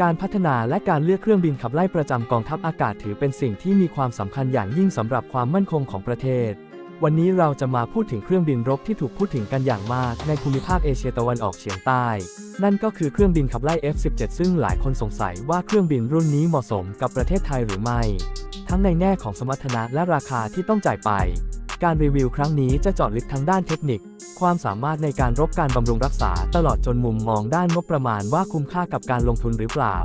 การพัฒนาและการเลือกเครื่องบินขับไล่ประจำกองทัพอากาศถือเป็นสิ่งที่มีความสำคัญอย่างยิ่งสำหรับความมั่นคงของประเทศ วันนี้เราจะมาพูดถึงเครื่องบินรบที่ถูกพูดถึงกันอย่างมากในภูมิภาคเอเชียตะวันออกเฉียงใต้ นั่นก็คือเครื่องบินขับไล่ F-17 ซึ่งหลายคนสงสัยว่าเครื่องบินรุ่นนี้เหมาะสมกับประเทศไทยหรือไม่ ทั้งในแง่ของสมรรถนะและราคาที่ต้องจ่ายไป การรีวิวครั้งนี้จะเจาะลึกทั้งด้านเทคนิค ความสามารถในการรบการบำรุงรักษาตลอดจนมุมมองด้านงบประมาณว่าคุ้มค่ากับการลงทุนหรือเปล่า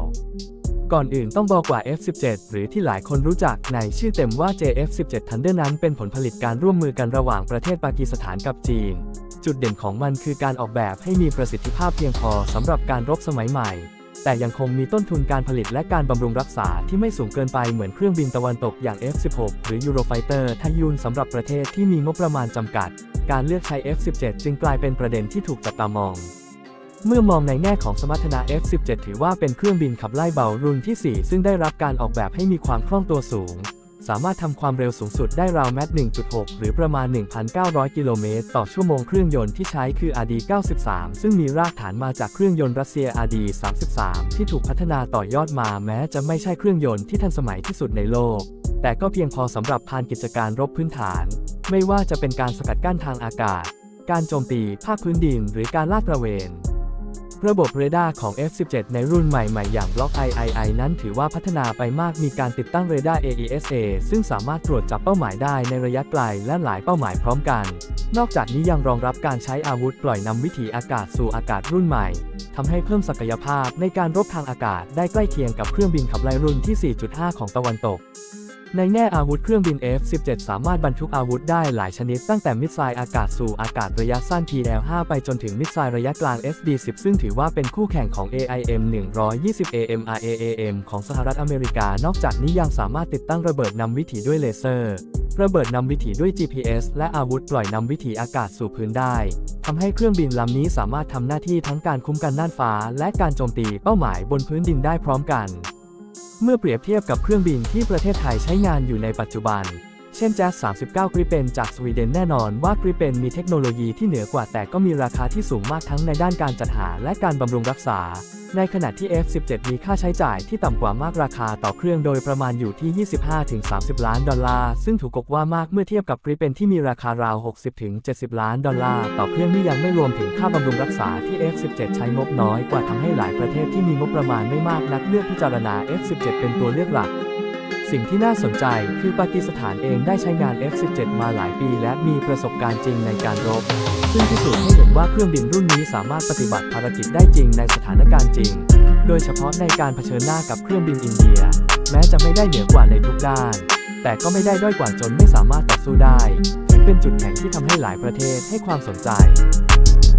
ก่อนอื่นต้องบอกว่า F17 หรือที่หลายคนรู้จักในชื่อเต็มว่า JF17 Thunder นั้นเป็นผลผลิตการร่วมมือกันระหว่างประเทศปากีสถานกับจีน จุดเด่นของมันคือการออกแบบให้มีประสิทธิภาพเพียงพอสำหรับการรบสมัยใหม่ แต่ยังคงมีต้นทุนการผลิตและการบำรุงรักษาที่ไม่สูงเกินไปเหมือนเครื่องบินตะวันตกอย่าง F16 หรือ Eurofighter ทยุนสำหรับประเทศที่มีงบประมาณจำกัด การเลือกใช้ F17 จึงกลายเป็นประเด็นที่ถูกจับตามอง เมื่อมองในแง่ของสมรรถนะ F17 ถือว่าเป็นเครื่องบินขับไล่เบารุ่นที่ 4 ซึ่งได้รับการออกแบบให้มีความคล่องตัวสูง สามารถทำความเร็วสูงสุดได้ราวแมต1.6 หรือประมาณ 1,900 กิโลเมตร ต่อชั่วโมงเครื่องยนต์ที่ใช้คือ RD93 ซึ่งมีรากฐานมาจากเครื่องยนต์รัสเซีย RD33 ที่ถูกพัฒนาต่อยอดมาแม้จะไม่ใช่เครื่องยนต์ที่ทันสมัยที่สุดในโลก แต่ก็เพียงพอสำหรับพานกิจการรบพื้นฐาน ไม่ว่าจะเป็นการสกัดกั้นทางอากาศ การโจมตีภาคพื้นดิน หรือการลาดตระเวน ระบบเรดาร์ของ F17 ในรุ่นใหม่ ๆ อย่าง Block III นั้นถือว่าพัฒนาไปมากมีการติดตั้งเรดาร์ AESA ซึ่งสามารถตรวจจับเป้าหมายได้ในระยะไกลและหลายเป้าหมายพร้อมกัน นอกจากนี้ยังรองรับการใช้อาวุธปล่อยนำวิถีอากาศสู่อากาศรุ่นใหม่ทำให้เพิ่มศักยภาพในการรบทางอากาศได้ใกล้เคียงกับเครื่องบินขับไล่รุ่นที่ 4.5 ของตะวันตก ในแง่อาวุธเครื่องบิน F-17 สามารถบรรทุกอาวุธได้หลายชนิดตั้งแต่มิสไซล์อากาศสู่อากาศระยะสั้น TL-5 ไปจนถึงมิสไซล์ระยะกลาง SD-10 ซึ่งถือว่าเป็นคู่แข่งของ AIM-120 AMRAAM ของสหรัฐอเมริกา นอกจากนี้ยังสามารถติดตั้งระเบิดนำวิถีด้วยเลเซอร์ ระเบิดนำวิถีด้วย GPS และอาวุธปล่อยนำวิถีอากาศสู่พื้นได้ทำให้เครื่องบินลำนี้สามารถทำหน้าที่ทั้งการคุ้มกันน่านฟ้า และการโจมตีเป้าหมายบนพื้นดินได้พร้อมกัน เมื่อเปรียบเทียบกับเครื่องบินที่ประเทศไทยใช้งานอยู่ในปัจจุบัน เช่น Jazz 39 Gripen จากสวีเดนแน่นอนว่า Gripen มีเทคโนโลยีที่เหนือกว่าแต่ก็มีราคาที่สูงมากทั้งในด้านการจัดหาและการบำรุงรักษา ในขณะที่ F17 มีค่าใช้จ่ายที่ต่ำกว่ามากราคาต่อเครื่องโดยประมาณอยู่ที่ 25-30 ล้านดอลลาร์ ซึ่งถูกกว่ามากเมื่อเทียบกับ Gripen ที่มีราคาราว 60-70 ล้านดอลลาร์ต่อเครื่องนี่ยังไม่รวมถึงค่าบำรุงรักษาที่ F17 ใช้งบน้อยกว่าทำให้หลายประเทศที่มีงบประมาณไม่มากนักเลือกพิจารณา F17 เป็นตัวเลือกหลัก สิ่งที่น่าสนใจคือปากีสถานเองได้ใช้งาน F17 มาหลายปี และมีประสบการณ์จริงในการรบ ซึ่งพิสูจน์ให้เห็นว่าเครื่องบินรุ่นนี้สามารถปฏิบัติภารกิจได้จริงในสถานการณ์จริง โดยเฉพาะในการเผชิญหน้ากับเครื่องบินอินเดีย แม้จะไม่ได้เหนือกว่าในทุกด้าน แต่ก็ไม่ได้ด้อยกว่าจนไม่สามารถต่อสู้ได้ ถือเป็นจุดแข็งที่ทำให้หลายประเทศให้ความสนใจ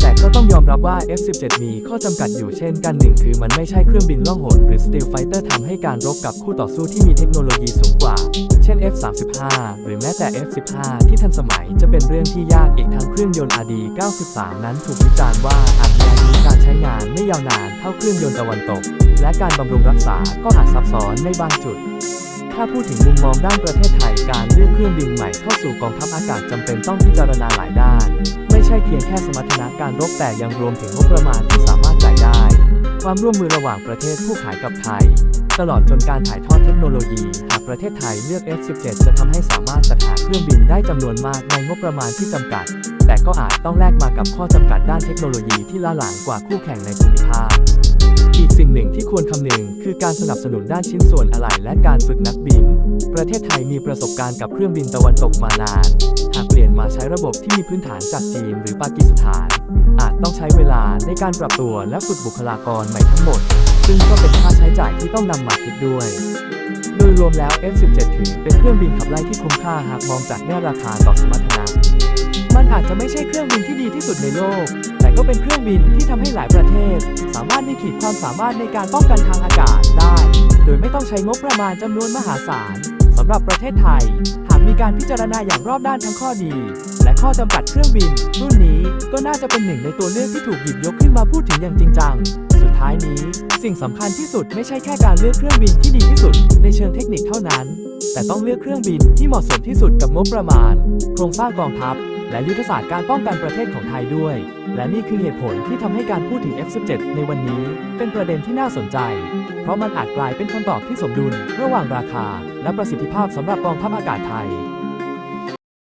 แต่ก็ต้องยอมรับว่า F17 มีข้อจำกัดอยู่เช่นกันหนึ่งคือมันไม่ใช่เครื่องบินล่องหนหรือ Steel Fighter ทำให้การรบกับคู่ต่อสู้ที่มีเทคโนโลยีสูงกว่า เช่น F35 หรือแม้แต่ F15 ที่ทันสมัยจะเป็นเรื่องที่ยากอีกทั้งเครื่องยนต์ RD93 นั้นถูกวิจารณ์ว่าอาจมีอายุการใช้งานไม่ยาวนานเท่าเครื่องยนต์ตะวันตก และการบำรุงรักษาก็อาจซับซ้อนในบางจุดถ้าพูดถึงมุมมองด้านประเทศไทย การเลือกเครื่องบินใหม่เข้าสู่กองทัพอากาศจำเป็นต้องพิจารณาหลายด้าน ไม่ใช่เพียงแค่สมรรถนะการรบแต่ยังรวมถึงงบประมาณที่สามารถจ่ายได้ ความร่วมมือระหว่างประเทศผู้ขายกับไทย ตลอดจนการถ่ายทอดเทคโนโลยี หากประเทศไทยเลือก F17 จะทำให้สามารถจัดหาเครื่องบินได้จำนวนมากในงบประมาณที่จำกัด แต่ก็อาจต้องแลกมากับข้อจำกัดด้านเทคโนโลยีที่ล้าหลังกว่าคู่แข่งในภูมิภาคอีกสิ่งหนึ่งที่ควรคำนึงคือการสนับสนุนด้านชิ้นส่วนอะไหล่และการฝึกนักบิน ประเทศไทยมีประสบการณ์กับเครื่องบินตะวันตกมานาน หากเปลี่ยนมาใช้ระบบที่มีพื้นฐานจากจีนหรือปากีสถาน อาจต้องใช้เวลาในการปรับตัวและฝึกบุคลากรใหม่ทั้งหมด ซึ่งก็เป็นค่าใช้จ่ายที่ต้องนำมาคิดด้วย โดยรวมแล้ว F17 ถือเป็นเครื่องบินขับไล่ที่คุ้มค่าหากมองจากแง่ราคาต่อสมรรถนะ มันอาจจะไม่ใช่เครื่องบินที่ดีที่สุดในโลก แต่ก็เป็นเครื่องบินที่ทำให้หลายประเทศ สามารถมีขีดความสามารถในการป้องกันทางอากาศได้ โดยไม่ต้องใช้งบประมาณจำนวนมหาศาลสำหรับประเทศไทย มีการพิจารณาอย่างรอบด้านทั้งข้อดี และข้อจำกัดเครื่องบิน รุ่นนี้ก็น่าจะเป็นหนึ่งในตัวเลือกที่ถูกหยิบยกขึ้นมาพูดถึงอย่างจริงจัง สุดท้ายนี้ สิ่งสำคัญที่สุดไม่ใช่แค่การเลือกเครื่องบินที่ดีที่สุด ในเชิงเทคนิคเท่านั้น แต่ต้องเลือกเครื่องบินที่เหมาะสมที่สุดกับงบประมาณ โครงสร้างกองทัพ และยุทธศาสตร์การป้องกันประเทศของไทยด้วย และนี่คือเหตุผลที่ทำให้การพูดถึง F-17 ในวันนี้เป็นประเด็นที่น่าสนใจ เพราะมันอาจกลายเป็นคำตอบที่สมดุล ระหว่างราคา และประสิทธิภาพสำหรับกองทัพอากาศไทย